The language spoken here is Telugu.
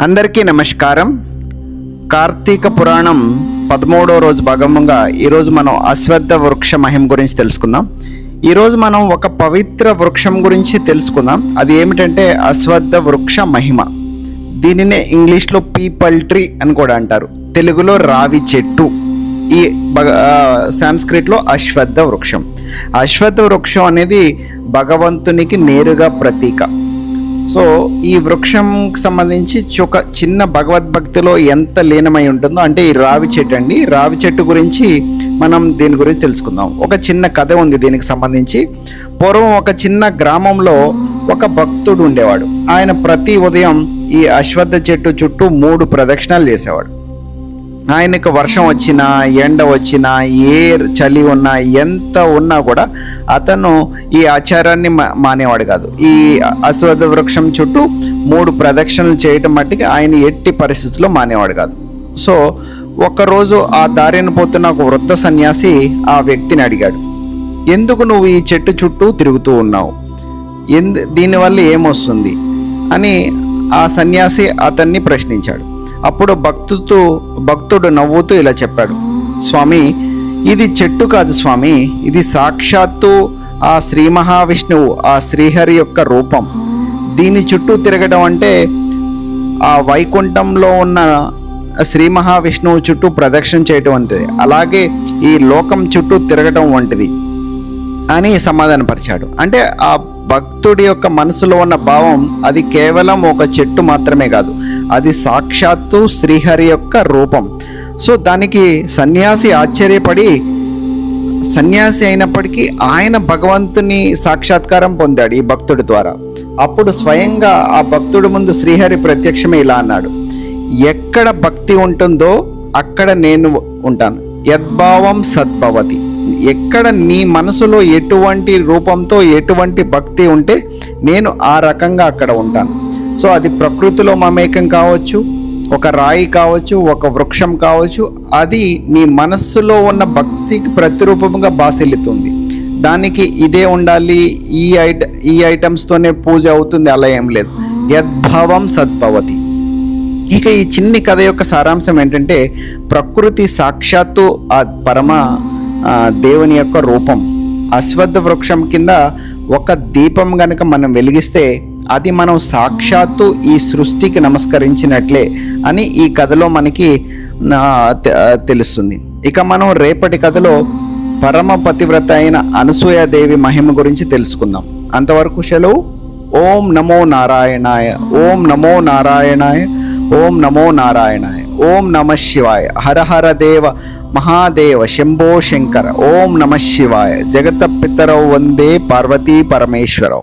అందరికీ నమస్కారం. కార్తీక పురాణం పదమూడో రోజు భాగంగా ఈరోజు మనం అశ్వద్ధ వృక్ష మహిమ గురించి తెలుసుకుందాం. ఈరోజు మనం ఒక పవిత్ర వృక్షం గురించి తెలుసుకుందాం. అది ఏమిటంటే అశ్వద్ధ వృక్ష మహిమ. దీనినే ఇంగ్లీష్లో పీపల్ ట్రీ అని కూడా అంటారు. తెలుగులో రావి చెట్టు. ఈ సాంస్క్రిట్లో అశ్వద్ధ వృక్షం. అశ్వద్ధ వృక్షం అనేది భగవంతునికి నేరుగా ప్రతీక. సో ఈ వృక్షంకి సంబంధించి ఒక చిన్న భగవద్భక్తిలో ఎంత లీనమై ఉంటుందో అంటే ఈ రావి చెట్టు అండి. రావి చెట్టు గురించి మనం దీని గురించి తెలుసుకుందాం. ఒక చిన్న కథ ఉంది దీనికి సంబంధించి. పూర్వం ఒక చిన్న గ్రామంలో ఒక భక్తుడు ఉండేవాడు. ఆయన ప్రతి ఉదయం ఈ అశ్వత్థ చెట్టు చుట్టూ మూడు ప్రదక్షిణాలు చేసేవాడు. ఆయనకు వర్షం వచ్చినా ఎండ వచ్చినా ఏ చలి ఉన్నా ఎంత ఉన్నా కూడా అతను ఈ ఆచారాన్ని మా- మానేవాడు కాదు. ఈ అశ్వథ వృక్షం చుట్టూ మూడు ప్రదక్షిణలు చేయటం మట్టికి ఆయన ఎట్టి పరిస్థితుల్లో మానేవాడు కాదు. సో ఒకరోజు ఆ దారిన పోతున్న ఒక వృద్ధ సన్యాసి ఆ వ్యక్తిని అడిగాడు ఎందుకు నువ్వు ఈ చెట్టు చుట్టూ తిరుగుతూ ఉన్నావు? ఎందు దీనివల్ల ఏమొస్తుంది? అని ఆ సన్యాసి అతన్ని ప్రశ్నించాడు. అప్పుడు భక్తుతో భక్తుడు నవ్వుతూ ఇలా చెప్పాడు స్వామి ఇది చెట్టు కాదు స్వామి ఇది సాక్షాత్తు ఆ శ్రీ మహావిష్ణువు ఆ శ్రీహరి యొక్క రూపం. దీని చుట్టూ తిరగడం అంటే ఆ వైకుంఠంలో ఉన్న శ్రీ మహావిష్ణువు చుట్టూ ప్రదక్షిణ చేయటం వంటిది. అలాగే ఈ లోకం చుట్టూ తిరగటం వంటిది. అని సమాధానపరిచాడు. అంటే ఆ భక్తుడి యొక్క మనసులో ఉన్న భావం అది కేవలం ఒక చెట్టు మాత్రమే కాదు. అది సాక్షాత్తు శ్రీహరి యొక్క రూపం. సో దానికి సన్యాసి ఆశ్చర్యపడి సన్యాసి అయినప్పటికీ ఆయన భగవంతుని సాక్షాత్కారం పొందాడు ఈ భక్తుడి ద్వారా. అప్పుడు స్వయంగా ఆ భక్తుడి ముందు శ్రీహరి ప్రత్యక్షమే ఇలా అన్నాడు. ఎక్కడ భక్తి ఉంటుందో అక్కడ నేను ఉంటాను. యద్భావం సద్భవతి. ఎక్కడ నీ మనసులో ఎటువంటి రూపంతో ఎటువంటి భక్తి ఉంటే నేను ఆ రకంగా అక్కడ ఉంటాను. సో అది ప్రకృతిలో మమేకం కావచ్చు ఒక రాయి కావచ్చు ఒక వృక్షం కావచ్చు అది నీ మనస్సులో ఉన్న భక్తికి ప్రతిరూపంగా బాసిల్లుతుంది. దానికి ఇదే ఉండాలి ఈ ఐట ఈ ఐటమ్స్తోనే పూజ అవుతుంది అలా ఏం లేదు. యద్భావం సద్భవతి. ఇక ఈ చిన్ని కథ యొక్క సారాంశం ఏంటంటే ప్రకృతి సాక్షాత్తు ఆ పరమ దేవుని యొక్క రూపం. అశ్వత్థ వృక్షం కింద ఒక దీపం గనక మనం వెలిగిస్తే అది మనం సాక్షాత్తు ఈ సృష్టికి నమస్కరించినట్లే అని ఈ కథలో మనకి తెలుస్తుంది. ఇక మనం రేపటి కథలో పరమ పతివ్రత అయిన అనసూయాదేవి మహిమ గురించి తెలుసుకుందాం. అంతవరకు సెలవు. ఓం నమో నారాయణాయ ఓం నమో నారాయణాయ ஓம் நமோ நாராயணாய் ஓம் நம சிவாய் ஹரஹர தேவ ಮಹಾದೇವ ಶಂಭೋ ಶಂಕರ ಓಂ ನಮಃ ಶಿವಾಯ ಜಗತ್ತ ಪಿತರೌ ಒಂದೇ ಪಾರ್ವತಿ ಪರಮೇಶ್ವರೌ